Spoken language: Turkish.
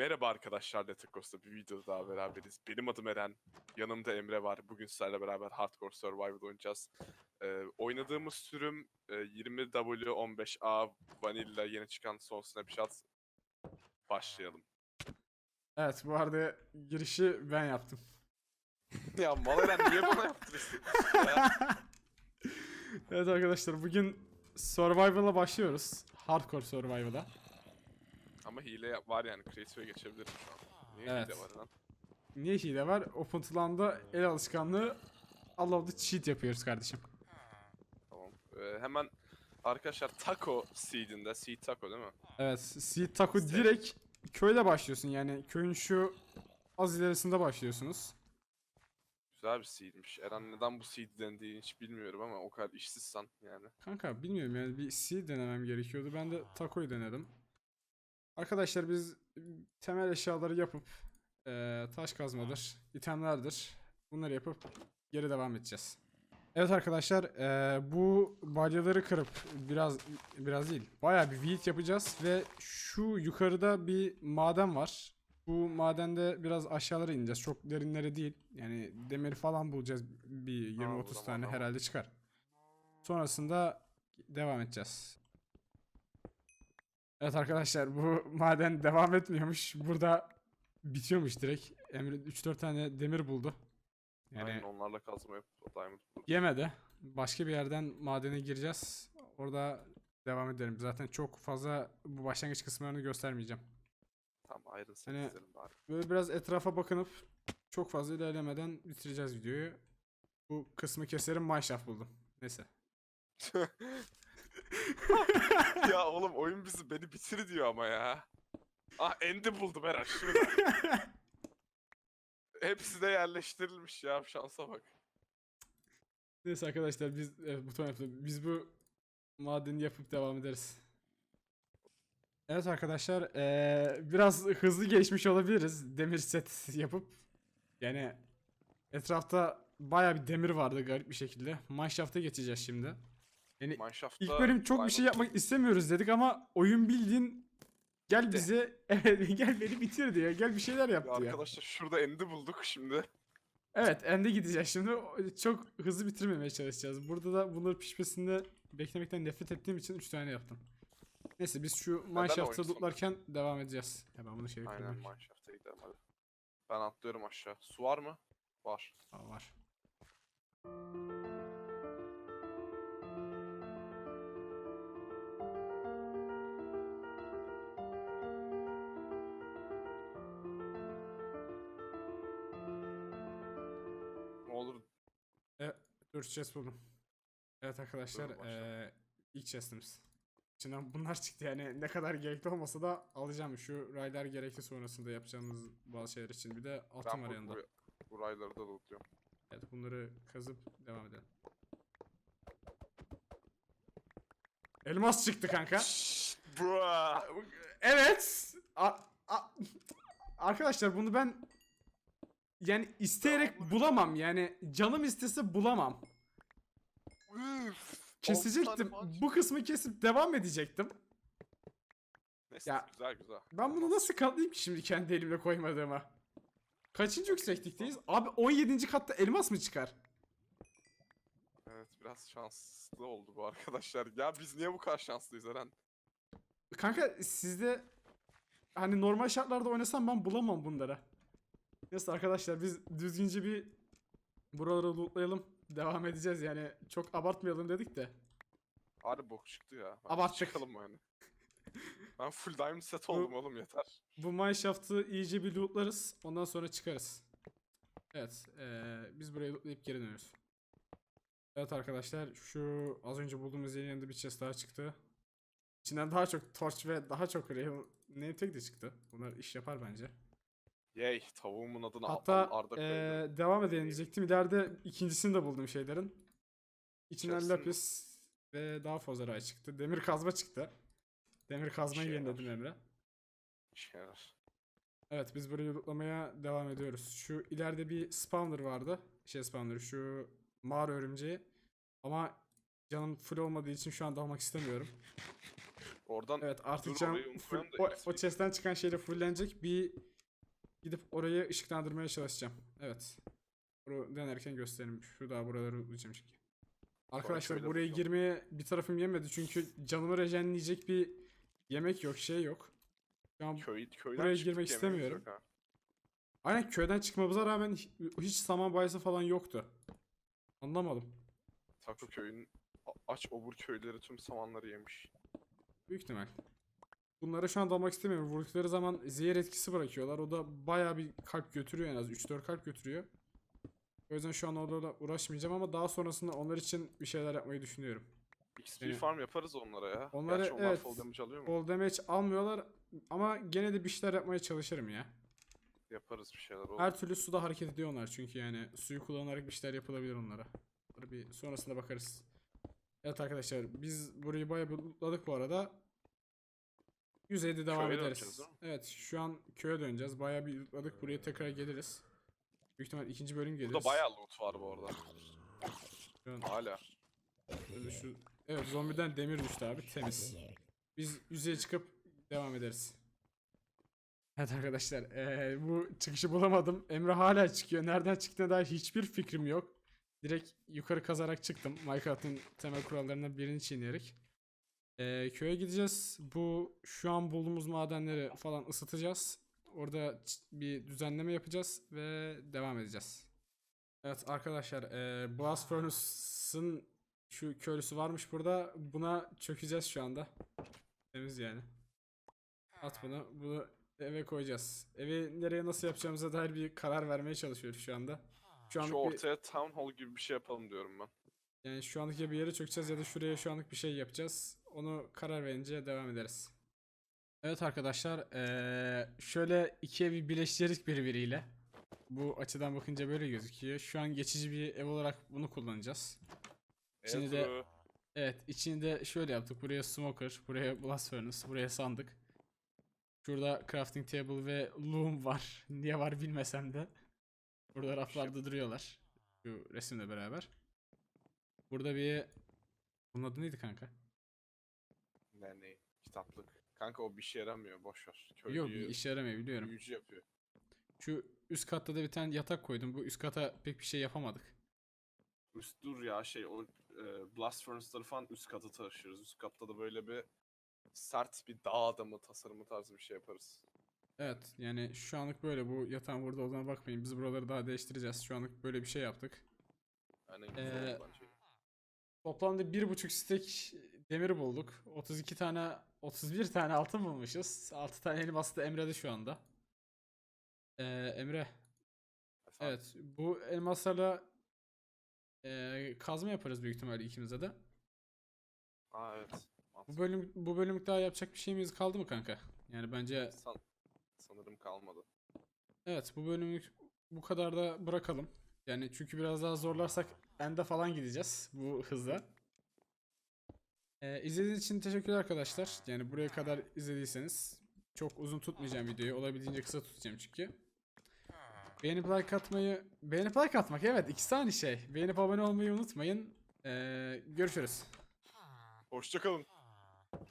Merhaba arkadaşlar Letakos'ta bir videoda daha beraberiz. Benim adım Eren, yanımda Emre var. Bugün sizlerle beraber Hardcore Survival oynayacağız. Ee, oynadığımız sürüm e, 20W15A Vanilla yeni çıkan son snapshot. Başlayalım. Evet bu arada girişi ben yaptım. ya mal Eren niye bana yaptırıyorsun? Ya, Evet arkadaşlar bugün Survival'a başlıyoruz. Hardcore Survival'a. Ama hile var yani Creative'e geçebilirim şu an. Niye Evet. hile var lan? Niye hile var? Open Plan'da el alışkanlığı Allah'da cheat yapıyoruz kardeşim. Tamam. Ee, hemen arkadaşlar Taco Seed'inde, Seed Taco değil mi? Evet Seed Taco direkt köyde başlıyorsun yani köyün şu az ilerisinde başlıyorsunuz. Güzel bir seedmiş. Eren neden bu seed dendiğini hiç bilmiyorum ama o kadar işsizsen yani. Kanka bilmiyorum yani bir Seed denemem gerekiyordu. Ben de Taco'yu denedim. Arkadaşlar biz temel eşyaları yapıp eee, taş kazmadır, itemlerdir. Bunları yapıp geri devam edeceğiz. Evet arkadaşlar eee, bu balyaları kırıp biraz biraz değil bayağı bir build yapacağız ve şu yukarıda bir maden var. Bu madende biraz aşağılara ineceğiz. Çok derinlere değil. Yani demir falan bulacağız. Bir 20-30 tamam, tane herhalde çıkar. Sonrasında devam edeceğiz. Evet arkadaşlar bu maden devam etmiyormuş. Burada bitiyormuş direkt. Emre 3-4 tane demir buldu. Yani Aynen onlarla kazma yapıp diamond buluruz. yemedi. Başka bir yerden madene gireceğiz. Orada devam edelim. Zaten çok fazla bu başlangıç kısımlarını göstermeyeceğim. Tamam ayrınsın Hani- bari. Böyle biraz etrafa bakınıp çok fazla ilerlemeden bitireceğiz videoyu. Bu kısmı keserim Mineshaft buldum. Neyse. ya oğlum oyun bizi beni bitir diyor ama ya. Ah Endi buldum şurada. Hepsi de yerleştirilmiş ya şansa bak. Neyse arkadaşlar biz evet, buton yaptım. Biz bu madeni yapıp devam ederiz. Evet arkadaşlar eee, biraz hızlı geçmiş olabiliriz demir set yapıp. Yani etrafta baya bir demir vardı garip bir şekilde. Mineshaft'a geçeceğiz şimdi. Yani Mineshaft'ta ilk bölüm çok bir şey yapmak istemiyoruz dedik ama oyun bildiğin gel bize evet gel beni bitir diyor. Gel bir şeyler yap Ya diyor. arkadaşlar şurada Endi bulduk şimdi. Evet ende gideceğiz şimdi. Çok hızlı bitirmemeye çalışacağız. Burada da bunları pişmesinde beklemekten nefret ettiğim için 3 tane yaptım. Neyse biz şu sonu? lootlarken devam edeceğiz. Hemen bunu şey Aynen. Mineshaft'a gidelim hadi. Ben atlıyorum aşağı. Su var mı? Var. Aa, var. Chest buldum. Evet arkadaşlar eee ilk chestimiz. İçinden bunlar çıktı yani ne kadar gerekli olmasa da alacağım. Şu raylar gerekli sonrasında yapacağımız bazı şeyler için. Bir de altın var yanında. bu, bu rayları da lootluyorum. Evet bunları kazıp devam edelim. Elmas çıktı kanka. Bra. Evet. A- a- Arkadaşlar bunu ben yani isteyerek bulamam yani canım istese bulamam. Üf. Kesecektim. Tane Bu kısmı kesip devam edecektim. Neyse Ya, güzel güzel. Ben bunu nasıl katlayayım ki şimdi kendi elimle koymadığıma? Kaçıncı yükseklikteyiz? Abi 17. katta elmas mı çıkar? Evet biraz şanslı oldu bu arkadaşlar. Ya biz niye bu kadar şanslıyız Eren? Kanka sizde hani normal şartlarda oynasam ben bulamam bunları. Neyse arkadaşlar biz düzgünce bir buraları lootlayalım. Devam edeceğiz yani çok abartmayalım dedik de. Harbi bok çıktı ya. Abarttık. Çıkalım yani. ben full diamond set oldum oğlum yeter. Bu mineshaft'ı iyice bir lootlarız. Ondan sonra çıkarız. Evet. eee, biz burayı lootlayıp geri dönüyoruz. Evet arkadaşlar şu az önce bulduğumuz yerin yanında bir chest daha çıktı. İçinden daha çok torch ve daha çok real name tag de çıktı. Bunlar iş yapar bence. Yay tavuğumun adını Hatta Arda koydum. eee, devam edelim diyecektim. İleride ikincisini de buldum şeylerin. İçinden lapis ve daha fazla çıktı. Demir kazma çıktı. Demir kazmayı Şey yeniledim. Emre. Şeyler. Evet biz burayı lootlamaya devam ediyoruz. Şu ileride bir spawner vardı. Şey spawner şu mağara örümceği. Ama canım full olmadığı için şu an dalmak istemiyorum. Oradan Evet artık Dur, cam orayı full- unutmayalım da o, o chest'ten çıkan şeyle fullenecek. Bir gidip orayı ışıklandırmaya çalışacağım. Evet. Bunu denerken göstereyim. Şu daha buraları uzayacağım çünkü. Arkadaşlar buraya girmeye bir tarafım yemedi çünkü canımı rejenleyecek bir yemek yok, şey yok. Şu an köy, köyden Buraya çıktık, girmek yemeğimiz istemiyorum. yok ha. aynen köyden çıkmamıza rağmen hiç, hiç saman bayısı falan yoktu. Anlamadım. Taco köyün a- aç obur köyleri tüm samanları yemiş. Büyük ihtimal. Bunlara şu an dalmak istemiyorum. Vurdukları zaman zehir etkisi bırakıyorlar. O da bayağı bir kalp götürüyor en az. 3-4 kalp götürüyor. O yüzden şu an orada uğraşmayacağım ama daha sonrasında onlar için bir şeyler yapmayı düşünüyorum. XP Yani- farm yaparız onlara ya. Onlara Gerçi onlar evet, full damage alıyor mu? Bol damage almıyorlar ama gene de bir şeyler yapmaya çalışırım ya. Yaparız bir şeyler olur. Her türlü suda hareket ediyorlar çünkü yani suyu kullanarak bir şeyler yapılabilir onlara. Bir sonrasında bakarız. Evet arkadaşlar biz burayı bayağı bir bu arada. Yüzeyde devam Köye ederiz. Evet şu an köye döneceğiz. Bayağı bir lootladık. Buraya tekrar geliriz. Büyük ihtimal ikinci bölüm geliriz. Burada bayağı loot var bu arada. Şu Hala. Şöyle şu... Evet zombiden demir düştü abi temiz. Biz yüzeye çıkıp devam ederiz. Evet arkadaşlar eee, bu çıkışı bulamadım. Emre hala çıkıyor. Nereden çıktığına dair hiçbir fikrim yok. Direkt yukarı kazarak çıktım. Minecraft'ın temel kurallarından birini çiğneyerek. Eee, köye gideceğiz. Bu şu an bulduğumuz madenleri falan ısıtacağız. Orada bir düzenleme yapacağız ve devam edeceğiz. Evet arkadaşlar eee Blast Furnace'ın şu köylüsü varmış burada. Buna çökeceğiz şu anda. Temiz yani. At bunu. Bunu eve koyacağız. Evi nereye nasıl yapacağımıza dair bir karar vermeye çalışıyoruz şu anda. Şu Şu bir, ortaya town hall gibi bir şey yapalım diyorum ben. yani şu anlık ya bir yere çökeceğiz ya da şuraya şu anlık bir şey yapacağız. Onu karar verince devam ederiz. Evet arkadaşlar eee, şöyle iki evi birleştirdik birbiriyle. Bu açıdan bakınca böyle gözüküyor. Şu an geçici bir ev olarak bunu kullanacağız. Şimdi de- Ezra, Evet, içini de şöyle yaptık. Buraya smoker, buraya blast furnace, buraya sandık. Şurada crafting table ve loom var. Niye var bilmesem de. Burada raflarda duruyorlar. Şu resimle beraber. Burada bir... Bunun adı neydi kanka? Ne? Kitaplık. Kanka o bir şey yaramıyor. Boş ver. Köylüyü Yok bir işe yaramıyor biliyorum. büyücü yapıyor. Şu üst katta da bir tane yatak koydum. Bu üst kata pek bir şey yapamadık. Üst dur ya şey o e, blast furnace'ları falan üst kata taşıyoruz. Üst katta da böyle bir sert bir dağ adamı tasarımı tarzı bir şey yaparız. Evet yani şu anlık böyle. Bu yatağın burada olduğuna bakmayın. Biz buraları daha değiştireceğiz. Şu anlık böyle bir şey yaptık. Yani güzel Ee, bence. Toplamda bir buçuk stek demir bulduk. 32 tane 31 tane altın bulmuşuz. 6 tane elmas da Emre'de şu anda. Ee, Emre Efendim? evet bu elmaslarla ee, kazma yaparız büyük ihtimalle ikimize de. Aa evet. Bu bölüm bu bölümlük daha yapacak bir şeyimiz kaldı mı kanka? Yani bence San- sanırım kalmadı. evet bu bölümlük bu kadar da bırakalım. Yani çünkü biraz daha zorlarsak ende falan gideceğiz bu hızla. Ee, izlediğiniz için teşekkürler arkadaşlar. Yani buraya kadar izlediyseniz çok uzun tutmayacağım videoyu. Olabildiğince kısa tutacağım çünkü. Beğenip like atmayı... Beğenip like atmak evet ikisi aynı şey. Beğenip abone olmayı unutmayın. Ee, görüşürüz. Hoşçakalın.